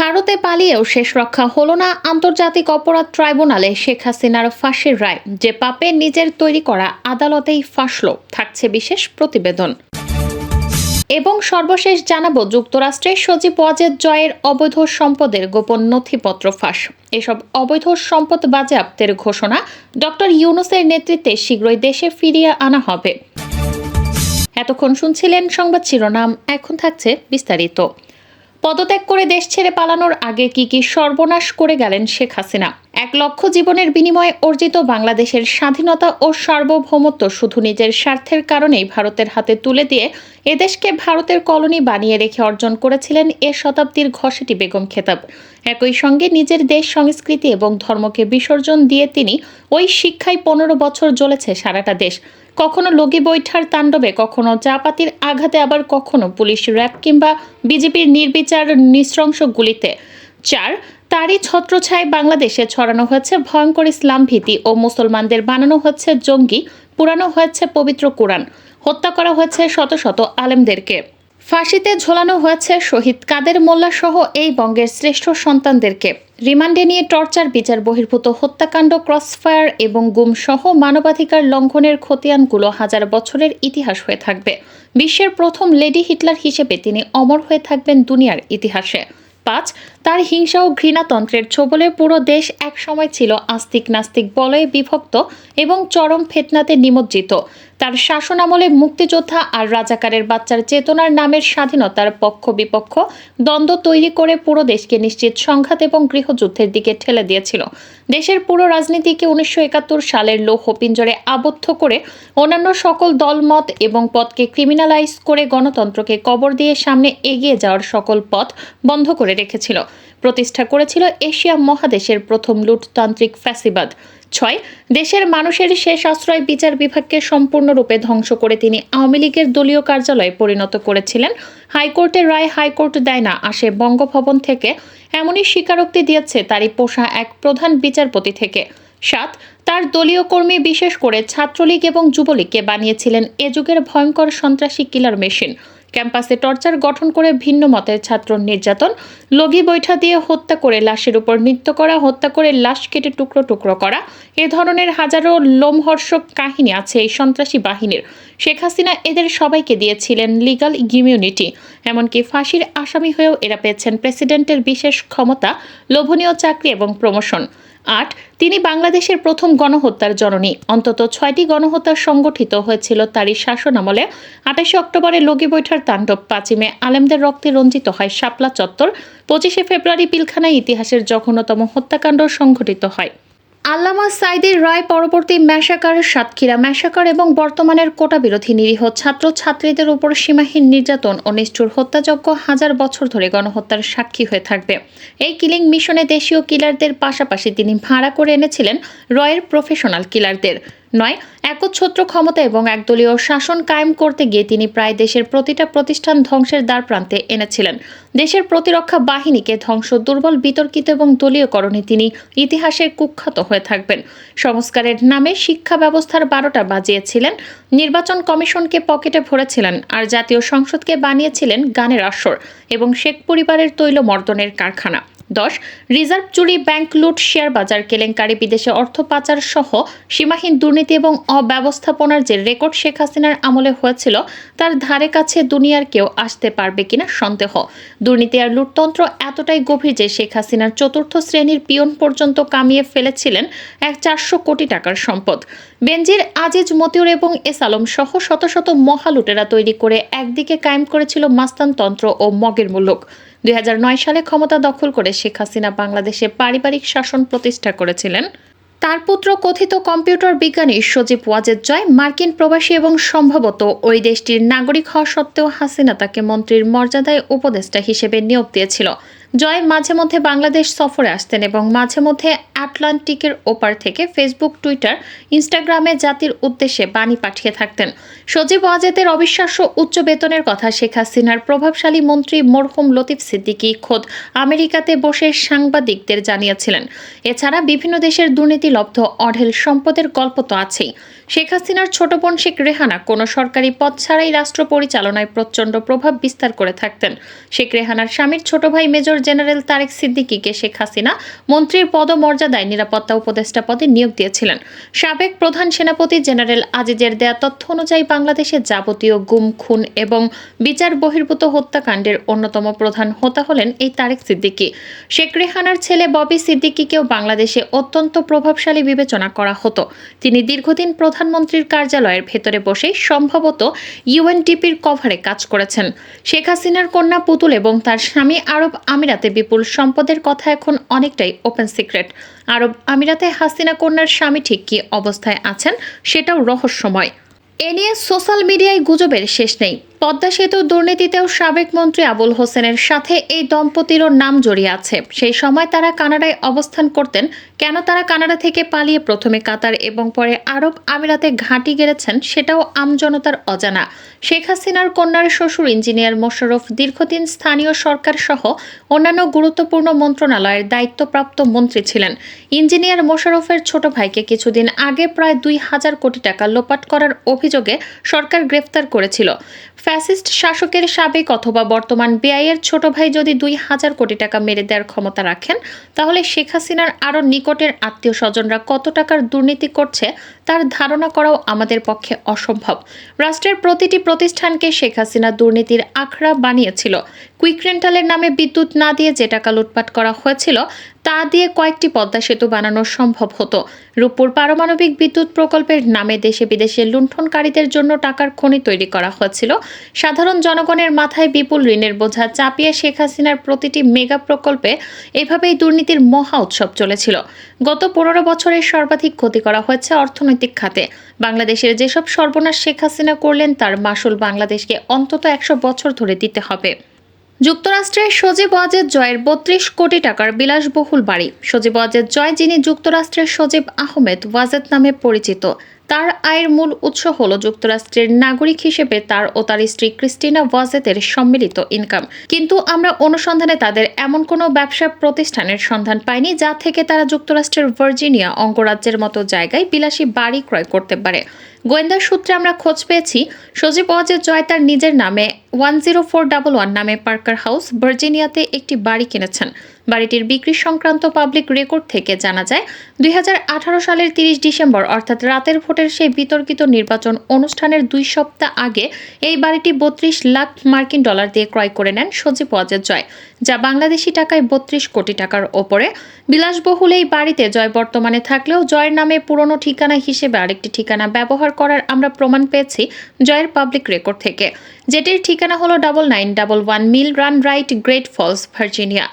ভারতে পালিয়েও শেষ রক্ষা হলো না আন্তর্জাতিক অপরাধ ট্রাইব্যুনালে শেখ হাসিনার ফাঁসির রায়। যে পাপে নিজের তৈরি করা আদালতেই ফাঁসল, থাকছে বিশেষ প্রতিবেদন। এবং সর্বশেষ জানাব যুক্তরাষ্ট্রের সজীব ওয়াজেদ জয়ের অবৈধ সম্পদের গোপন নথিপত্র ফাঁস। এসব অবৈধ সম্পদ বাজেয়াপ্তের ঘোষণা ডক্টর ইউনুসের নেতৃত্বে শীঘ্রই দেশে ফিরিয়ে আনা হবে। এতক্ষণ শুনছিলেন সংবাদ শিরোনাম, এখন থাকছে বিস্তারিত। পদত্যাগ করে দেশ ছেড়ে পালানোর আগে কি কি সর্বনাশ করে গেলেন শেখ হাসিনা? এক লক্ষ জীবনের বিনিময়ে অর্জিত বাংলাদেশের স্বাধীনতা ও সার্বভৌমত্ব শুধু নিজের স্বার্থের কারণেই ভারতের হাতে তুলে দিয়ে এদেশকে ভারতের কলোনি বানিয়ে রেখে অর্জন করেছিলেন এ শতাব্দীর ঘসেটি বেগম খেতাব। একই সঙ্গে নিজের দেশ সংস্কৃতি এবং ধর্মকে বিসর্জন দিয়ে তিনি ওই শিক্ষায় পনেরো বছর জ্বলেছে সারাটা দেশ। কখনো লগি বৈঠার তাণ্ডবে, কখনো চাপাতির আঘাতে, আবার কখনো পুলিশ র্যাব কিংবা বিজেপির নির্বিচার নৃশংস গুলিতে চার তারই ছত্রছায় বাংলাদেশে ছড়ানো হয়েছে ভয়ঙ্কর ইসলাম ভীতি ও মুসলমানদের বানানো হচ্ছে জঙ্গি, পুরানো হয়েছে পবিত্র কোরআন, হত্যা করা হয়েছে শত শত আলেমদেরকে। ফাঁসিতে ঝোলানো হয়েছে শহীদ কাদের মোল্লা সহ এই বঙ্গের শ্রেষ্ঠ সন্তানদেরকে। রিমান্ডে নিয়ে টর্চার, বিচার, বহির্ভূত হত্যাকাণ্ড, ক্রসফায়ার এবং গুম সহ মানবাধিকার লঙ্ঘনের খতিয়ানগুলো হাজার বছরের ইতিহাস হয়ে থাকবে। বিশ্বের প্রথম লেডি হিটলার হিসেবে তিনি অমর হয়ে থাকবেন দুনিয়ার ইতিহাসে। পাঁচ, তার হিংসা ও ঘৃণাতন্ত্রের ছোবলে পুরো দেশ একসময় ছিল আস্তিক নাস্তিক বলয়ে বিভক্ত এবং চরম ফেতনাতে নিমজ্জিত। তার শাসনামলে মুক্তিযোদ্ধা আর রাজাকারের বাচ্চার চেতনার নামের স্বাধীনতার পক্ষ বিপক্ষ দ্বন্দ্ব তৈরি করে পুরো দেশকে নিশ্চিত সংঘাত এবং গৃহযুদ্ধের দিকে ঠেলে দিয়েছিল। দেশের পুরো রাজনীতিকে উনিশশো একাত্তর সালের লৌহ পিঞ্জরে আবদ্ধ করে অন্যান্য সকল দলমত এবং পথকে ক্রিমিনালাইজ করে গণতন্ত্রকে কবর দিয়ে সামনে এগিয়ে যাওয়ার সকল পথ বন্ধ করে রেখেছিল। প্রতিষ্ঠা করেছিল এশিয়া মহাদেশের প্রথম লুটতান্ত্রিক ফ্যাসিবাদ। ছয়, দেশের মানুষের শেষ আশ্রয় বিচার বিভাগকে সম্পূর্ণরূপে ধ্বংস করে তিনি আওয়ামী লীগের দলীয় কার্যালয়ে পরিণত করেছিলেন। হাইকোর্টের রায় হাইকোর্ট দেয় না, আসে বঙ্গভবন থেকে। এমনই স্বীকারোক্তি দিয়েছে তারই পোষা এক প্রধান বিচারপতি থেকে। সাত, তার দলীয় কর্মী বিশেষ করে ছাত্রলীগ এবং যুবলীগকে বানিয়েছিলেন। এ যুগের ভয়ঙ্কর সন্ত্রাসী কিলার মেশিন। ক্যাম্পাসে টর্চার গঠন করে ভিন্ন মতের ছাত্র নির্যাতন, লগি বৈঠা দিয়ে হত্যা করে লাশের উপর নৃত্য করা, হত্যা করে লাশ কেটে টুকরো টুকরো করা, এ ধরনের হাজারো লোমহর্ষক কাহিনী আছে এই সন্ত্রাসী বাহিনীর। শেখ হাসিনা এদের সবাইকে দিয়েছিলেন লিগাল ইমিউনিটি এমনকি ফাঁসির আসামি হয়েও এরা পেয়েছেন প্রেসিডেন্টের বিশেষ ক্ষমতা, লোভনীয় চাকরি এবং প্রমোশন। আট, তিনি বাংলাদেশের প্রথম গণহত্যার জননী। অন্তত ছয়টি গণহত্যা সংগঠিত হয়েছিল তারই শাসন আমলে। আঠাশে অক্টোবরে লগি বৈঠার তাণ্ডব পাঁচিমে আলেমদের রক্তে রঞ্জিত হয় শাপলা চত্বর। পঁচিশে ফেব্রুয়ারি পিলখানায় ইতিহাসের জঘন্যতম হত্যাকাণ্ড সংঘটিত হয়। আল্লামা সাইদের রায় পরবর্তী ম্যাসাকার সাতক্ষীরা ম্যাসাকার এবং বর্তমানের কোটা বিরোধী নিরীহ ছাত্র ছাত্রীদের উপর সীমাহীন নির্যাতন ও নিষ্ঠুর হত্যাযজ্ঞ হাজার বছর ধরে গণহত্যার সাক্ষী হয়ে থাকবে। এই কিলিং মিশনে দেশীয় কিলারদের পাশাপাশি তিনি ভাড়া করে এনেছিলেন রয়ের প্রফেশনাল কিলারদের। নয়, একচ্ছত্র ক্ষমতা এবং একদলীয় শাসন কায়েম করতে গিয়ে তিনি প্রায় দেশের প্রতিটা প্রতিষ্ঠান ধ্বংসের দ্বার প্রান্তে এনেছিলেন। দেশের প্রতিরক্ষা বাহিনীকে ধ্বংস, দুর্বল, বিতর্কিত এবং দলীয়করণে তিনি ইতিহাসের কুখ্যাত হয়ে থাকবেন। সংস্কারের নামে শিক্ষা ব্যবস্থার বারোটা বাজিয়েছিলেন, নির্বাচন কমিশনকে পকেটে ভরেছিলেন আর জাতীয় সংসদকে বানিয়েছিলেন গানের আসর এবং শেখ পরিবারের তৈল মর্দনের কারখানা। দশ, রিজার্ভ চুরি, ব্যাংক লুট, শেয়ার বাজার, কেলেঙ্কারি, বিদেশে অর্থ পাচার সহ সীমাহীন দুর্নীতি এবং অব্যবস্থাপনার যে রেকর্ড শেখ হাসিনার আমলে হয়েছিল, তার ধারে কাছে দুনিয়ার কেউ আসতে পারবে কিনা সন্দেহ। দুর্নীতি আর লুটতন্ত্র এতটাই গভীর যে শেখ হাসিনার চতুর্থ শ্রেণির পিয়ন পর্যন্ত কামিয়ে ফেলেছিলেন এক চারশো কোটি টাকার সম্পদ। বেনজির, আজিজ, মতিউর এবং এস আলম সহ শত শত মহালুটেরা তৈরি করে একদিকে কায়েম করেছিল মাস্তানতন্ত্র ও মগের মুলুক। দুই হাজার নয় সালে ক্ষমতা দখল করে শেখ হাসিনা বাংলাদেশে পারিবারিক শাসন প্রতিষ্ঠা করেছিলেন। তার পুত্র কথিত কম্পিউটার বিজ্ঞানী সজীব ওয়াজেদ জয় মার্কিন প্রবাসী এবং সম্ভবত ওই দেশটির নাগরিক হওয়া সত্ত্বেও হাসিনা তাকে মন্ত্রীর মর্যাদায় উপদেষ্টা হিসেবে নিয়োগ দিয়েছিল। জয় মাঝে মধ্যে বাংলাদেশ সফরে আসতেন এবং মাঝে মধ্যে আটলান্টিকের ওপার থেকে ফেসবুক, টুইটার, ইনস্টাগ্রামে জাতির উদ্দেশ্যে বাণী পাঠিয়ে থাকতেন। সজীব ওয়াজেদের অবিশ্বাস্য উচ্চ বেতনের কথা শেখ হাসিনার প্রভাবশালী মন্ত্রী মরহুম লতিফ সিদ্দিকী খোদ আমেরিকাতে বসে সাংবাদিকদের জানিয়েছিলেন। এছাড়া বিভিন্ন দেশের দুর্নীতিলব্ধ অঢেল সম্পদের গল্প তো আছেই। শেখ হাসিনার ছোট বোন শেখ রেহানা কোনো সরকারি পদ ছাড়াই রাষ্ট্র পরিচালনায় প্রচণ্ড প্রভাব বিস্তার করে থাকতেন। শেখ রেহানার স্বামীর ছোট ভাই মেজর জেনারেল তারেক সিদ্দিকীকে শেখ হাসিনা মন্ত্রীর পদমর্যাদায় নিরাপত্তা উপদেষ্টা পদে নিয়োগ দিয়েছিলেন। সাবেক প্রধান সেনাপতি জেনারেল আজিজের দেয়া তথ্য অনুযায়ী বাংলাদেশে যাবতীয় গুম, খুন এবং বিচার বহির্ভূত হত্যাকাণ্ডের অন্যতম প্রধান হোতা হলেন এই তারেক সিদ্দিকী। শেখ রেহানার ছেলে ববি সিদ্দিকীকেও বাংলাদেশে অত্যন্ত প্রভাবশালী বিবেচনা করা হতো। তিনি দীর্ঘদিন প্রধানমন্ত্রীর কার্যালয়ের ভেতরে বসে সম্ভবত ইউএনডিপির কভারে কাজ করেছেন। শেখ হাসিনার কন্যা পুতুল এবং তার স্বামী আরব আমিরাতে বিপুল সম্পদের কথা এখন অনেকটাই ওপেন সিক্রেট আরব আমিরাতে হাসিনা কন্যার স্বামী ঠিক কি অবস্থায় আছেন সেটাও রহস্যময়। এ নিয়ে সোশ্যাল মিডিয়ায় গুজবের শেষ নেই। পদ্মা সেতু দুর্নীতিতেও সাবেক মন্ত্রী আবুল হোসেনের সাথে এই দম্পতিরও নাম জড়িয়ে আছে। সেই সময় তারা কানাডায় অবস্থান করতেন। কেন তারা কানাডা থেকে পালিয়ে প্রথমে কাতার এবং পরে আরব আমিরাতে ঘাঁটি গেড়েছেন সেটাও আমজনতার অজানা। শেখ হাসিনার কন্যার শ্বশুর ইঞ্জিনিয়ার মোশাররফ দীর্ঘদিন স্থানীয় সরকার সহ অন্যান্য গুরুত্বপূর্ণ মন্ত্রণালয়ের দায়িত্বপ্রাপ্ত মন্ত্রী ছিলেন। ইঞ্জিনিয়ার মোশাররফের ছোট ভাইকে কিছুদিন আগে প্রায় দুই হাজার কোটি টাকা লোপাট করার অভিযোগে সরকার গ্রেফতার করেছিল। ফ্যাসিস্ট শাসকের সাবেক অথবা বর্তমান বেআইয়ের ছোট ভাই যদি দুই হাজার কোটি টাকা মেরে দেওয়ার ক্ষমতা রাখেন, তাহলে শেখ হাসিনার আরও নিকটের আত্মীয় স্বজনরা কত টাকার দুর্নীতি করছে তার ধারণা করাও আমাদের পক্ষে অসম্ভব। রাষ্ট্রের প্রতিটি প্রতিষ্ঠানকে শেখ হাসিনা দুর্নীতির আখড়া বানিয়েছিল। কুইক রেন্টালের নামে বিদ্যুৎ না দিয়ে যে টাকা লুটপাট করা হয়েছিল তা দিয়ে কয়েকটি পদ্মা সেতু বানানো সম্ভব হতো। রূপপুর পারমাণবিক বিদ্যুৎ প্রকল্পের নামে দেশে বিদেশে লুণ্ঠনকারীদের জন্য টাকার খনি তৈরি করা হয়েছিল। সাধারণ জনগণের মাথায় বিপুল ঋণের বোঝা চাপিয়ে শেখ হাসিনার প্রতিটি মেগা প্রকল্পে এভাবেই দুর্নীতির মহা উৎসব চলেছিল। গত পনেরো বছরের সর্বাধিক ক্ষতি করা হয়েছে অর্থনৈতিক খাতে। বাংলাদেশের যেসব সর্বনাশ শেখ হাসিনা করলেন, তার মাসুল বাংলাদেশকে অন্তত একশো বছর ধরে দিতে হবে। যুক্তরাষ্ট্রের সজীব ওয়াজেদ জয়ের বত্রিশ কোটি টাকার বিলাসবহুল বাড়ি। সজীব ওয়াজেদ জয়, যিনি যুক্তরাষ্ট্রের সজীব আহমেদ ওয়াজেদ নামে পরিচিত। তার আয়ের মূল উৎস হল যুক্তরাষ্ট্রের নাগরিক হিসেবে তার ও তার স্ত্রী ক্রিস্টিনা ওয়াজেদের সম্মিলিত ইনকাম কিন্তু আমরা অনুসন্ধানে তাদের এমন কোনো ব্যবসা প্রতিষ্ঠানের সন্ধান পাইনি যা থেকে তারা যুক্তরাষ্ট্রের ভার্জিনিয়া অঙ্গরাজ্যের মতো জায়গায় বিলাসী বাড়ি ক্রয় করতে পারে। গোয়েন্দা সূত্রে আমরা খোঁজ পেয়েছি, সজীব ওয়াজেদ জয় তার নিজের নামে one zero four double one নামে পার্কার হাউস ভার্জিনিয়াতে একটি বাড়ি কিনেছেন। বাড়িটির বিক্রি সংক্রান্ত পাবলিক রেকর্ড থেকে জানা যায়, দুই হাজার আঠারো সালের তিরিশ ডিসেম্বর, অর্থাৎ রাতের ভোটের সেই বিতর্কিত নির্বাচন অনুষ্ঠানের দুই সপ্তাহ আগে, এই বাড়িটি বত্রিশ লাখ মার্কিন ডলার দিয়ে ক্রয় করে নেন সজীব ওয়াজেদ জয়, যা বাংলাদেশি টাকায় বত্রিশ কোটি টাকার ওপরে। বিলাসবহুল এই বাড়িতে জয় বর্তমানে থাকলেও জয়ের নামে পুরনো ঠিকানা হিসেবে আরেকটি ঠিকানা ব্যবহার করার আমরা প্রমাণ পেয়েছি জয়ের পাবলিক রেকর্ড থেকে। যেটির ঠিকানা হলো double nine double one Mill Run right Great Falls Virginia